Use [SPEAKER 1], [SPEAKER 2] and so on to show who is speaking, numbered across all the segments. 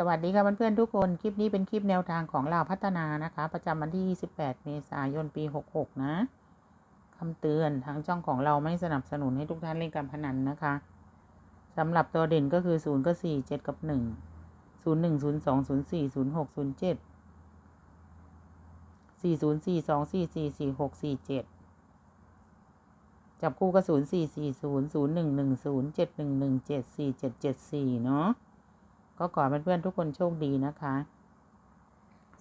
[SPEAKER 1] สวัสดีค่ะเพื่อนๆทุกคน คลิปนี้เป็นคลิปแนวทางของเราวพัฒนานะคะ ประจำวันที่ 28 เมษายน ปี 66 นะคำเตือนทางช่องของเราไม่สนับสนุนให้ทุกท่านเล่นการพนันนะคะสำหรับตัวเด่นก็คือ 0 ก็ 4 7 กับ 1 0 1 0 2 0 4 0 6 0 7 4 0 4 2 4 4 4 6 4 7 จับคู่ก็ 0 4 4 0 0 1 1 0 7 1 1 7 4 7 7 4 เนาะ ก็ขอเพื่อนๆทุกคนโชคดีนะคะ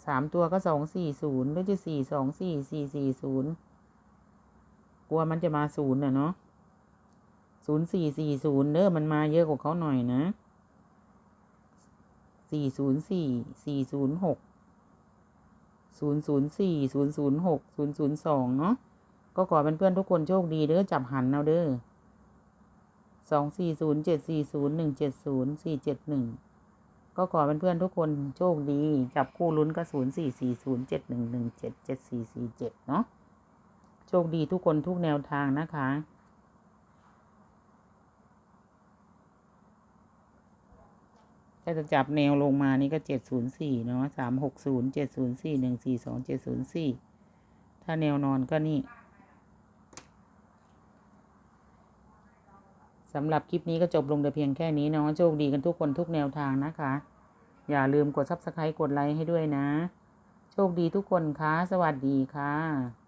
[SPEAKER 1] สามตัวก็สองสี่ศูนย์หรือจะสี่สองสี่สี่สี่ศูนย์กลัวมันจะมาศูนย์น่ะเนาะศูนย์สี่สี่ศูนย์เด้อมันมาเยอะกว่าเขาหน่อยนะสี่ศูนย์สี่สี่ศูนย์หกศูนย์ศูนย์สี่ศูนย์ศูนย์หกศูนย์ศูนย์สองเนาะก็ขอเป็นเพื่อนทุกคนโชคดีเด้อจับหันเอาเด้อสองสี่ศูนย์เจ็ดสี่ศูนย์หนึ่งเจ็ดศูนย์สี่เจ็ดหนึ่ง ก็ขอเพื่อนๆทุกคนโชคดีจับคู่ลุ้นก็ศูนย์สี่สี่ศูนย์เจ็ดหนึ่งหนึ่งเจ็ดเจ็ดสี่สี่เจ็ดเนาะโชคดีทุกคนทุกแนวทางนะคะถ้าจะจับแนวลงมานี่ก็เจ็ดศูนย์สี่เนาะสามหกศูนย์เจ็ดศูนย์สี่หนึ่งสี่สองเจ็ดศูนย์สี่ถ้าแนวนอนก็นี่ สำหรับคลิปนี้ก็จบลงแต่เพียงแค่นี้เนาะโชคดีกันทุกคนทุกแนวทางนะคะ อย่าลืมกด subscribe กดไลค์ให้ด้วยนะ โชคดีทุกคนคะสวัสดีค่ะ